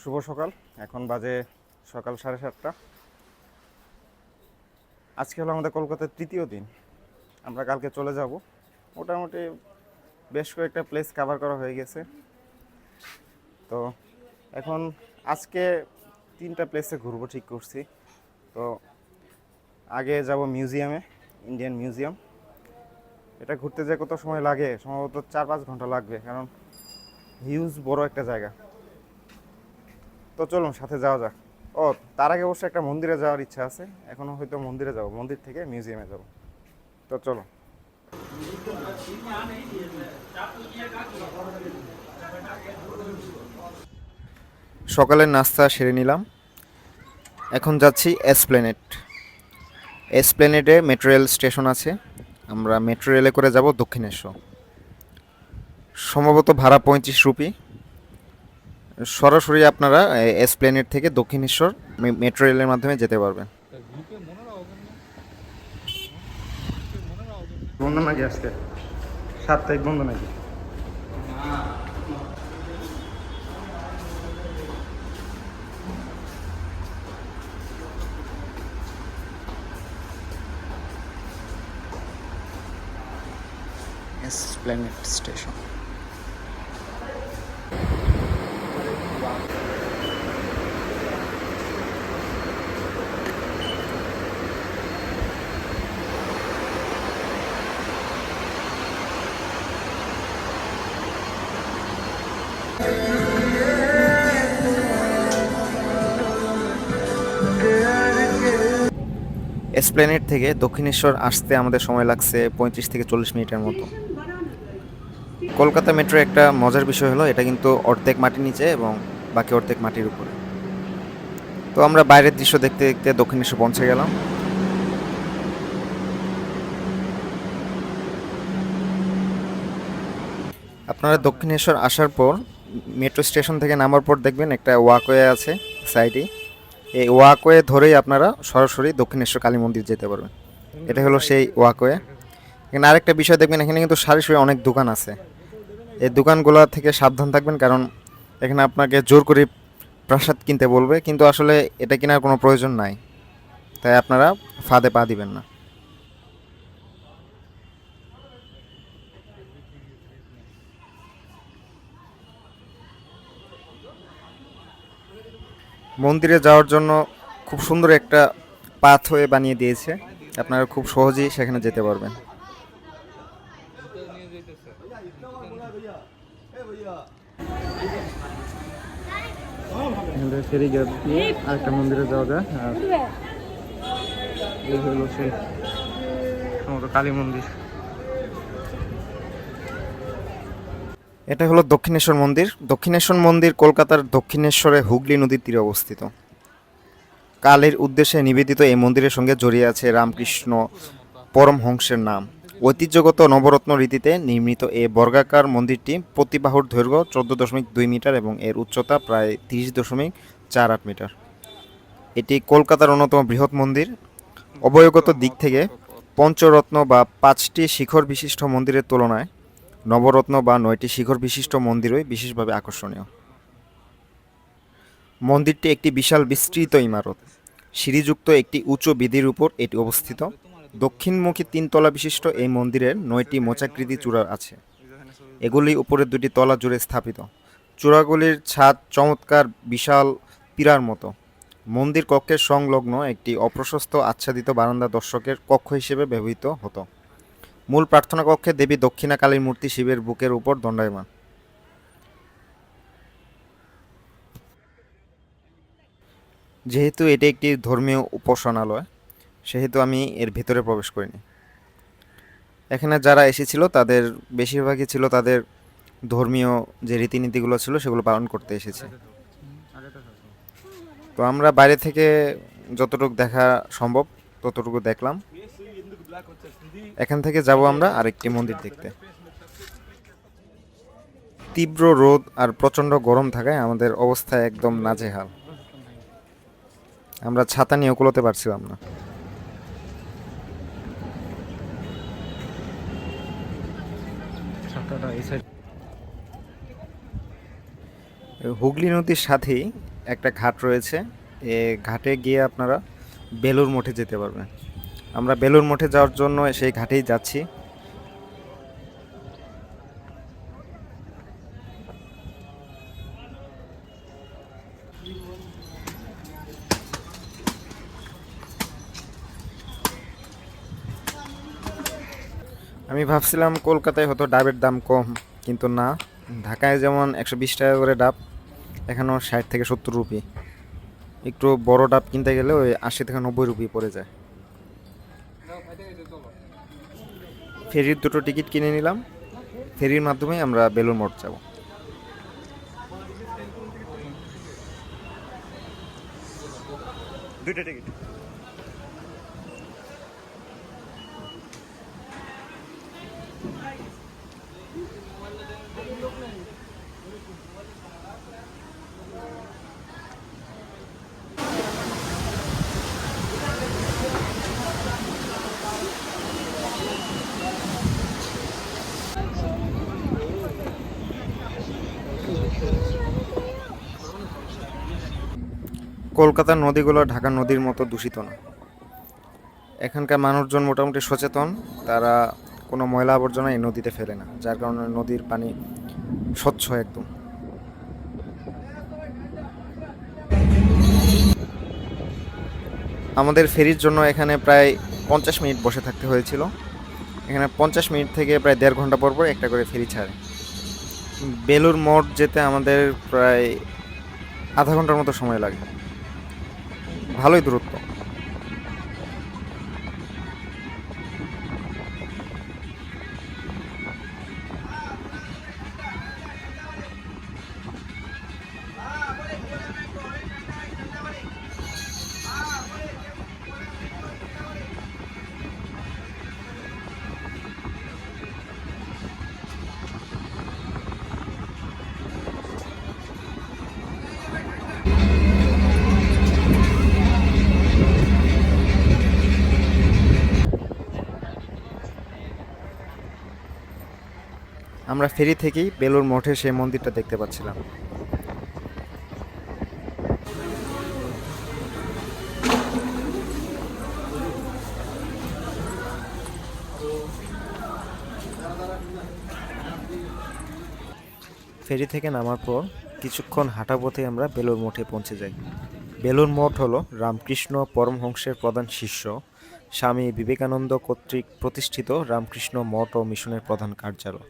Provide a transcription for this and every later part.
শুভ সকাল। এখন বাজে সকাল সাড়ে সাতটা। আজকে হলো আমাদের কলকাতার তৃতীয় দিন। আমরা কালকে চলে যাব। মোটামুটি বেশ কয়েকটা প্লেস কভার করা হয়ে গেছে। তো এখন আজকে তিনটা প্লেসে ঘুরবো, ঠিক করছি। তো আগে যাব মিউজিয়ামে ইন্ডিয়ান মিউজিয়াম এটা ঘুরতে যে কত সময় লাগে? সম্ভবত চার পাঁচ ঘণ্টা লাগবে। কারণ হিউজ বড় একটা জায়গা। তো চলুন, সাথে যাওয়া যাক। ও, তার আগে অবশ্য একটা মন্দিরে যাওয়ার ইচ্ছা আছে। এখনও হয়তো মন্দিরে যাব, মন্দির থেকে মিউজিয়ামে যাব। তো চলো সকালের নাস্তা সেরে নিলাম। এখন যাচ্ছি এসপ্লেনেট। এসপ্লেনেটে মেট্রো রেল স্টেশন আছে। আমরা মেট্রো রেলে করে যাব দক্ষিণেশ্বর। সম্ভবত ভাড়া পঁয়ত্রিশ রুপি। সরাসরি আপনারা এসপ্লেনেট থেকে দক্ষিণেশ্বর মে- মেট্রো রেলের মাধ্যমে যেতে পারবেন। বন্ধ নাকি আজকে? সাত তারিখ বন্ধ নাকি? এসপ্লেনেট স্টেশন এসপ্লেনেট থেকে দক্ষিণেশ্বর আসতে আমাদের সময় লাগছে পঁয়ত্রিশ থেকে চল্লিশ মিনিটের মতো। কলকাতা মেট্রো একটা মজার বিষয় হলো, এটা কিন্তু অর্ধেক মাটির নিচে এবং বাকি অর্ধেক মাটির উপরে। তো আমরা বাইরের দৃশ্য দেখতে দেখতে দক্ষিণেশ্বর পৌঁছে গেলাম। আপনারা দক্ষিণেশ্বর আসার পর, মেট্রো স্টেশন থেকে নামার পর দেখবেন একটা ওয়াকওয়ে আছে সাইডে। এই ওয়াকওয়ে ধরেই আপনারা সরাসরি দক্ষিণেশ্বর কালী মন্দির যেতে পারবেন। এটা হলো সেই ওয়াকওয়ে এখানে আরেকটা বিষয় দেখবেন, এখানে কিন্তু সারি সারি অনেক দোকান আছে। এই দোকানগুলো থেকে সাবধান থাকবেন, কারণ এখানে আপনাকে জোর করে প্রাসাদ কিনতে বলবে, কিন্তু আসলে এটা কেনার কোনো প্রয়োজন নাই। তাই আপনারা ফাঁদে পা দিবেন না। মন্দিরে যাওয়ার জন্য খুব সুন্দর একটা পাথ হয়ে বানিয়ে দিয়েছে। আপনারা খুব সহজেই সেখানে যেতে পারবেন। মন্দিরে যাওয়া যায়, আর কালী মন্দির। এটা হলো দক্ষিণেশ্বর মন্দির। দক্ষিণেশ্বর মন্দির কলকাতার দক্ষিণেশ্বরে হুগলি নদীর তীরে অবস্থিত। কালের উদ্দেশ্যে নিবেদিত এই মন্দিরের সঙ্গে জড়িয়ে আছে রামকৃষ্ণ পরমহংসের নাম। ঐতিহ্যগত নবরত্ন রীতিতে নির্মিত এই বর্গাকার মন্দিরটি প্রতি বাহুর দৈর্ঘ্য চোদ্দ দশমিক দুই মিটার এবং এর উচ্চতা প্রায় তিরিশ দশমিক চার আট মিটার। এটি কলকাতার অন্যতম বৃহৎ মন্দির। অবয়গত দিক থেকে পঞ্চরত্ন বা পাঁচটি শিখর বিশিষ্ট মন্দিরের তুলনায় নবরত্ন বা নয়টি শিখর বিশিষ্ট মন্দিরই বিশেষভাবে আকর্ষণীয়। মন্দিরটি একটি বিশাল বিস্তৃত ইমারত। সিঁড়িযুক্ত একটি উঁচু বিধির উপর এটি অবস্থিত। দক্ষিণমুখী তিনতলা বিশিষ্ট এই মন্দিরের নয়টি মোচাকৃতি চূড়া আছে। এগুলি উপরের দুটি তলা জুড়ে স্থাপিত। চূড়াগুলির ছাদ চমৎকার, বিশাল পীড়ার মতো। মন্দির কক্ষের সংলগ্ন একটি অপ্রশস্ত, আচ্ছাদিত বারান্দা দর্শকের কক্ষ হিসেবে ব্যবহৃত হতো। মূল প্রার্থনা কক্ষে দেবী দক্ষিণা কালীর মূর্তি শিবের বুকের উপর দণ্ডায়মান। যেহেতু এটি একটি ধর্মীয় উপাসনালয়, সেহেতু আমি এর ভিতরে প্রবেশ করিনি। এখানে যারা এসেছিল, তাদের বেশিরভাগই ছিল তাদের ধর্মীয় যে রীতিনীতিগুলো ছিল, সেগুলো পালন করতে এসেছে। তো আমরা বাইরে থেকে যতটুকু দেখা সম্ভব, ততটুকু দেখলাম। এখান থেকে যাব আমরা আরেকটি মন্দির দেখতে। তীব্র রোদ আর প্রচণ্ড গরম থাকায় আমাদের অবস্থা একদম নাজেহাল। আমরা ছাতা নিয়ে কুলোতে পারছিলাম না। হুগলি নদীর সাথেই একটা ঘাট রয়েছে। এ ঘাটে গিয়ে আপনারা বেলুর মঠে যেতে পারবেন। আমরা বেলুর মঠে যাওয়ার জন্য সেই ঘাটেই যাচ্ছি। আমি ভাবছিলাম কলকাতায় হয়তো ডাবের দাম কম, কিন্তু না। ঢাকায় যেমন একশো বিশ টাকা করে ডাব, এখানেও ষাট থেকে সত্তর রুপি। একটু বড় ডাব কিনতে গেলে ওই আশি থেকে নব্বই রুপি পড়ে যায়। ফেরির দুটো টিকিট কিনে নিলাম। ফেরির মাধ্যমে আমরা বেলুন মঠ যাব। টিকিট। কলকাতার নদীগুলো ঢাকার নদীর মতো দূষিত না। এখানকার মানুষজন মোটামুটি সচেতন, তারা কোনো ময়লা আবর্জনা এই নদীতে ফেলে না, যার কারণে নদীর পানি স্বচ্ছ একদম। আমাদের ফেরির জন্য এখানে প্রায় পঞ্চাশ মিনিট বসে থাকতে হয়েছিল। এখানে পঞ্চাশ মিনিট থেকে প্রায় দেড় ঘণ্টা পর পর একটা করে ফেরি ছাড়ে। বেলুর মঠ যেতে আমাদের প্রায় আধা ঘণ্টার মতো সময় লাগে। ভালোই দূরত্ব। আমরা ফেরি থেকেই বেলুর মঠে সেই মন্দিরটা দেখতে পাচ্ছিলাম। ফেরি থেকে নামার পর কিছুক্ষণ হাঁটা পথে আমরা বেলুর মঠে পৌঁছে যাই। বেলুর মঠ হলো রামকৃষ্ণ পরমহংসের প্রধান শিষ্য, স্বামী বিবেকানন্দ কর্তৃক প্রতিষ্ঠিত রামকৃষ্ণ মঠ ও মিশনের প্রধান কার্যালয়।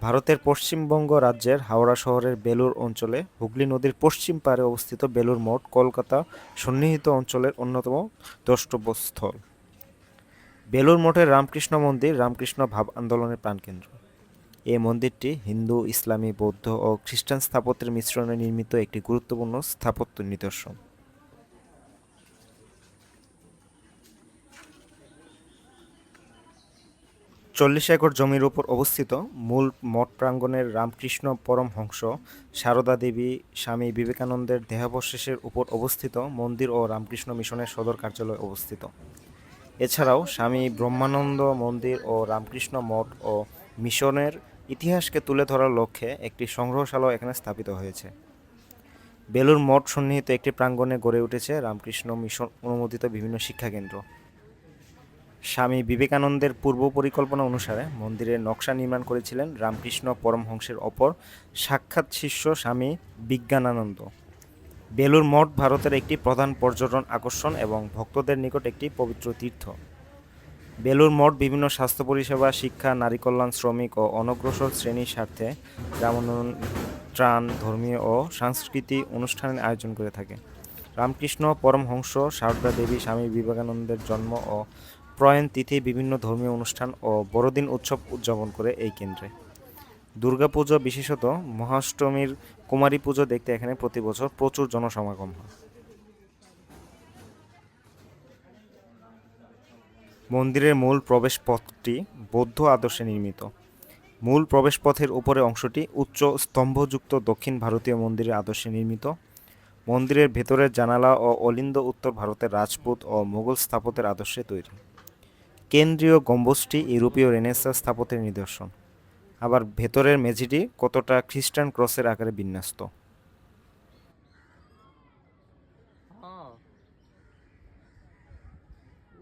ভারতের পশ্চিমবঙ্গ রাজ্যের হাওড়া শহরের বেলুর অঞ্চলে হুগলি নদীর পশ্চিম পাড়ে অবস্থিত বেলুর মঠ কলকাতা সন্নিহিত অঞ্চলের অন্যতম দ্রষ্টব্যস্থল। বেলুর মঠের রামকৃষ্ণ মন্দির রামকৃষ্ণ ভাব আন্দোলনের প্রাণকেন্দ্র। এই মন্দিরটি হিন্দু, ইসলামী, বৌদ্ধ ও খ্রিস্টান স্থাপত্যের মিশ্রণে নির্মিত একটি গুরুত্বপূর্ণ স্থাপত্য নিদর্শন। চল্লিশ একর জমির উপর অবস্থিত মূল মঠ প্রাঙ্গণের রামকৃষ্ণ পরমহংস সারদা দেবী স্বামী বিবেকানন্দের দেহাবশেষের উপর অবস্থিত মন্দির ও রামকৃষ্ণ মিশনের সদর কার্যালয় অবস্থিত। এছাড়াও স্বামী ব্রহ্মানন্দ মন্দির ও রামকৃষ্ণ মঠ ও মিশনের ইতিহাসকে তুলে ধরার লক্ষ্যে একটি সংগ্রহশালা এখানে স্থাপিত হয়েছে। বেলুর মঠ সন্নিহিত একটি প্রাঙ্গণে গড়ে উঠেছে রামকৃষ্ণ মিশন অনুমোদিত বিভিন্ন শিক্ষাকেন্দ্র। স্বামী বিবেকানন্দের পূর্ব পরিকল্পনা অনুসারে মন্দিরের নকশা নির্মাণ করেছিলেন রামকৃষ্ণ পরমহংসের অপর সাক্ষাৎ শিষ্য স্বামী বিজ্ঞানানন্দ। বেলুর মঠ ভারতের একটি প্রধান পর্যটন আকর্ষণ এবং ভক্তদের নিকট একটি পবিত্র তীর্থ। বেলুর মঠ বিভিন্ন স্বাস্থ্য পরিষেবা, শিক্ষা, নারী কল্যাণ, শ্রমিক ও অনগ্রসর শ্রেণির স্বার্থে গ্রামোন্নয়ন, ত্রাণ, ধর্মীয় ও সাংস্কৃতিক অনুষ্ঠানের আয়োজন করে থাকে। রামকৃষ্ণ পরমহংস সারদা দেবী স্বামী বিবেকানন্দের জন্ম ও প্রয়াণ তিথি, বিভিন্ন ধর্মীয় অনুষ্ঠান ও বড়দিন উৎসব উদযাপন করে এই কেন্দ্রে। দুর্গাপুজো বিশেষত মহাষ্টমীর কুমারী পুজো দেখতে এখানে প্রতি বছর প্রচুর জনসমাগম হয়। মন্দিরের মূল প্রবেশ পথটি বৌদ্ধ আদর্শে নির্মিত। মূল প্রবেশপথের উপরে অংশটি উচ্চ স্তম্ভযুক্ত দক্ষিণ ভারতীয় মন্দিরের আদর্শে নির্মিত। মন্দিরের ভেতরের জানালা ও অলিন্দ উত্তর ভারতের রাজপুত ও মোগল স্থাপত্যের আদর্শে তৈরি। কেন্দ্রীয় গম্বুজটি ইউরোপীয় রেনেসা স্থাপত্যের নিদর্শন। আবার ভেতরের মেঝিটি কতটা খ্রিস্টান ক্রসের আকারে বিন্যস্ত।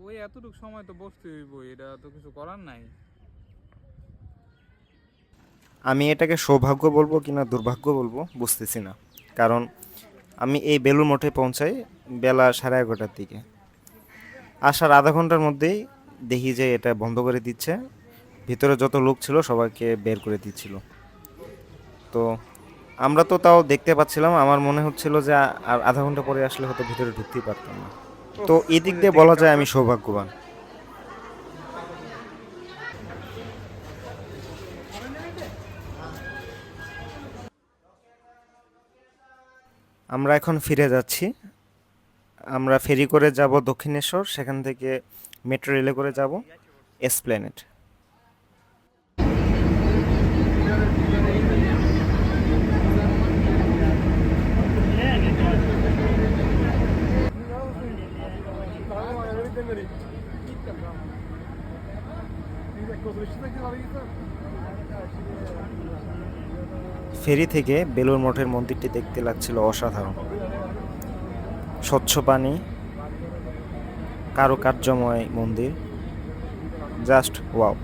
ওই এতটুকু সময় তো বসতে হইব এটা তো কিছু করার নাই। আমি এটাকে সৌভাগ্য বলব কিনা দুর্ভাগ্য বলব বুঝতেছি না। কারণ আমি এই বেলুর মঠে পৌঁছাই বেলা সাড়ে এগারোটার দিকে। আসার আধা ঘণ্টার মধ্যেই দেখি যে এটা বন্ধ করে দিচ্ছে। ভিতরে যত লোক ছিল সবাইকে বের করে দিচ্ছিল। তো আমরা তো তাও দেখতে পাচ্ছিলাম আমার মনে হচ্ছিল যে আর আধা ঘণ্টা পরে আসলে হয়তো ভিতরে ঢুকতেই পারতাম না। তো এই দিক দিয়ে বলা যায় আমি সৌভাগ্যবান। আমরা এখন ফিরে যাচ্ছি। আমরা ফেরি করে যাব দক্ষিণেশ্বর সেখান থেকে মেট্রো রেলে করে যাব, এসপ্ল্যানেট। ফেরি থেকে বেলুর মঠের মন্দিরটি দেখতে লাগছিল অসাধারণ। স্বচ্ছ পানি কারুকার্যময় মন্দির। Just wow.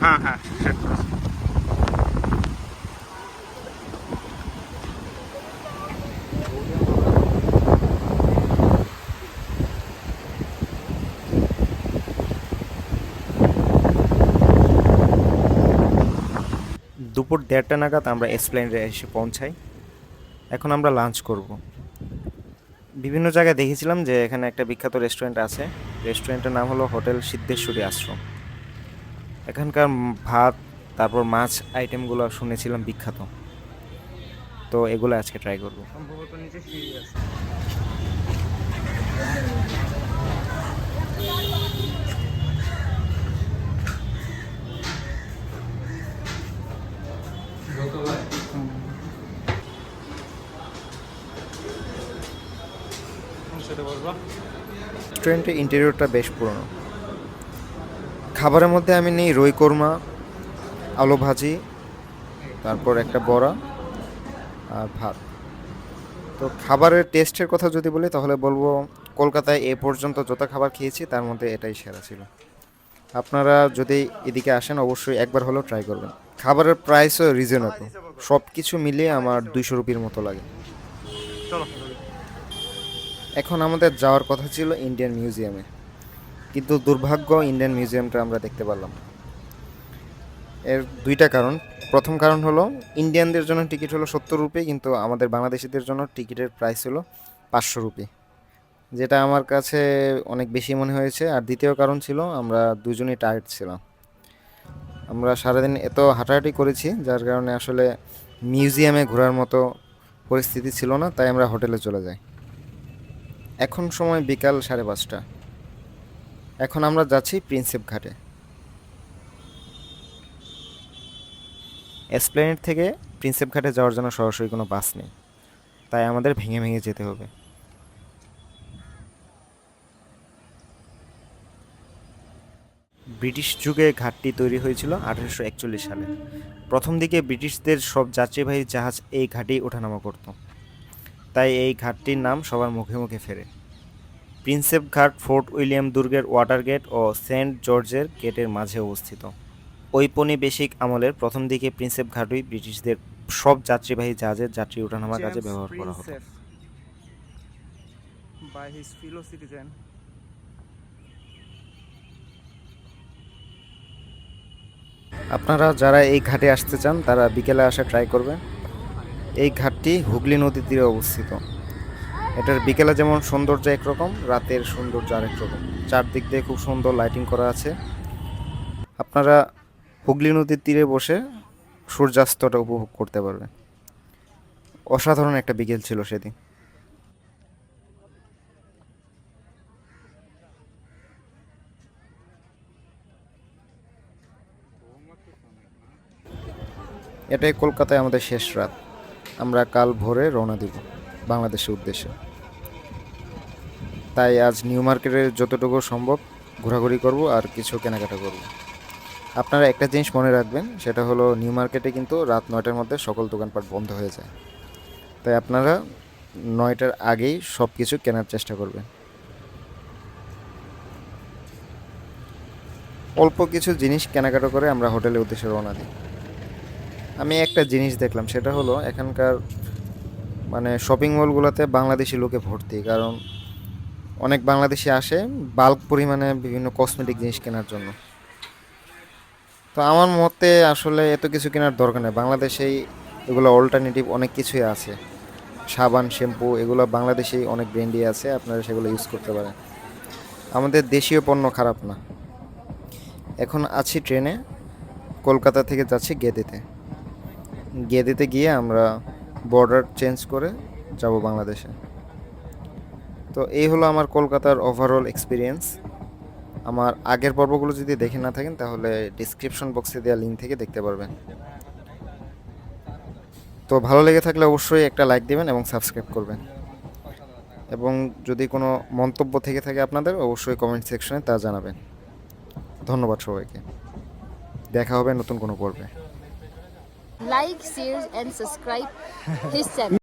হ্যাঁ হ্যাঁ। দুপুর দেড়টা নাগাদ আমরা এসপ্লেন্ডে এসে পৌঁছাই। এখন আমরা লাঞ্চ করব। বিভিন্ন জায়গায় দেখেছিলাম যে এখানে একটা বিখ্যাত রেস্টুরেন্ট আছে। রেস্টুরেন্টের নাম হলো হোটেল সিদ্ধেশ্বরী আশ্রম এখানকার ভাত, তারপর মাছ আইটেমগুলো শুনেছিলাম বিখ্যাত। তো এগুলো আজকে ট্রাই করব। সম্ভবত নিচে সিঁড়ি আছে। রেস্টুরেন্টের ইন্টেরিয়রটা বেশ পুরনো। খাবারের মধ্যে আমি নিই রই কোরমা আলু ভাজি তারপর একটা বড়া আর ভাত। তো খাবারের টেস্টের কথা যদি বলি তাহলে বলব কলকাতায় এ পর্যন্ত যত খাবার খেয়েছি তার মধ্যে এটাই সেরা ছিল। আপনারা যদি এদিকে আসেন অবশ্যই একবার হলেও ট্রাই করবেন। খাবারের প্রাইসও রিজনেবল সব কিছু মিলিয়ে আমার দুইশো রুপির মতো লাগে। চলো। এখন আমাদের যাওয়ার কথা ছিল ইন্ডিয়ান মিউজিয়ামে কিন্তু দুর্ভাগ্য ইন্ডিয়ান মিউজিয়ামটা আমরা দেখতে পারলাম এর দুইটা কারণ। প্রথম কারণ হলো ইন্ডিয়ানদের জন্য টিকিট হলো সত্তর রুপি, কিন্তু আমাদের বাংলাদেশিদের জন্য টিকিটের প্রাইস হলো পাঁচশো রুপি। যেটা আমার কাছে অনেক বেশি মনে হয়েছে। আর দ্বিতীয় কারণ ছিল, আমরা দুজনেই টায়ার্ড ছিলাম। আমরা সারাদিন এত হাঁটাহাঁটি করেছি, যার কারণে আসলে মিউজিয়ামে ঘোরার মতো পরিস্থিতি ছিল না, তাই আমরা হোটেলে চলে যাই। এখন সময় বিকাল সাড়ে পাঁচটা। এখন আমরা যাচ্ছি প্রিন্সেপ ঘাটে। এসপ্লেনেট থেকে প্রিন্সেপ ঘাটে যাওয়ার জন্য সরাসরি কোনো বাস নেই। তাই আমাদের ভেঙে ভেঙে যেতে হবে। ব্রিটিশ যুগে ঘাটটি তৈরি হয়েছিল আঠারোশো একচল্লিশ সালে। প্রথম দিকে ব্রিটিশদের সব যাত্রীবাহী জাহাজ এই ঘাটেই ওঠানামা করত। তাই এই ঘাটটির নাম সবার মুখে মুখে ফেরে। প্রিন্সেপ ঘাট ফোর্ট উইলিয়াম দুর্গের ওয়াটার গেট ও সেন্ট জর্জের গেটের মাঝে অবস্থিত। ঔপনিবেশিক আমলের প্রথম দিকে প্রিন্সেপ ঘাটই ব্রিটিশদের সব যাত্রীবাহী জাহাজের যাত্রী ওঠানামার কাজে ব্যবহার করা হতো। আপনারা যারা এই ঘাটে আসতে চান তারা বিকেলে আসা ট্রাই করবেন। এই ঘাটটি হুগলি নদীর তীরে অবস্থিত। এটার বিকেলে যেমন সৌন্দর্য একরকম, রাতের সৌন্দর্য আরেক রকম। চারদিক দিয়ে খুব সুন্দর লাইটিং করা আছে। আপনারা হুগলি নদীর তীরে বসে সূর্যাস্তটা উপভোগ করতে পারবেন। অসাধারণ একটা বিকেল ছিল সেদিন। এটাই কলকাতায় আমাদের শেষ রাত। আমরা কাল ভোরে রওনা দিব বাংলাদেশের উদ্দেশ্যে। তাই আজ নিউ মার্কেটে যতটুকু সম্ভব ঘোরাঘুরি করব আর কিছু কেনাকাটা করব। আপনারা একটা জিনিস মনে রাখবেন, সেটা হলো নিউ মার্কেটে কিন্তু রাত নয়টার মধ্যে সকল দোকানপাট বন্ধ হয়ে যায়। তাই আপনারা নয়টার আগেই সব কিছু কেনার চেষ্টা করবেন। অল্প কিছু জিনিস কেনাকাটা করে আমরা হোটেলের উদ্দেশ্যে রওনা দিই। আমি একটা জিনিস দেখলাম, সেটা হলো এখানকার মানে শপিং মলগুলোতে বাংলাদেশি লোকে ভর্তি, কারণ অনেক বাংলাদেশি আসে বাল্ক পরিমাণে বিভিন্ন কসমেটিক জিনিস কেনার জন্য। তো আমার মতে আসলে এত কিছু কেনার দরকার নেই, বাংলাদেশেই এগুলো অল্টারনেটিভ অনেক কিছুই আছে। সাবান, শ্যাম্পু, এগুলো বাংলাদেশেই অনেক ব্র্যান্ডই আছে, আপনারা সেগুলো ইউজ করতে পারেন। আমাদের দেশীয় পণ্য খারাপ না। এখন আছি ট্রেনে, কলকাতা থেকে যাচ্ছি গেদিতে। গেদিতে গিয়ে আমরা বর্ডার চেঞ্জ করে যাব বাংলাদেশে। তো এই হলো আমার কলকাতার ওভারঅল এক্সপিরিয়েন্স আমার আগের পর্বগুলো যদি দেখে না থাকেন, তাহলে ডিসক্রিপশন বক্সে দেওয়া লিঙ্ক থেকে দেখতে পারবেন। তো ভালো লেগে থাকলে অবশ্যই একটা লাইক দিবেন এবং সাবস্ক্রাইব করবেন। এবং যদি কোনো মন্তব্য থেকে থাকে আপনাদের, অবশ্যই কমেন্ট সেকশনে তা জানাবেন। ধন্যবাদ সবাইকে। দেখা হবে নতুন কোনো পর্বে। Like, share, and subscribe his channel.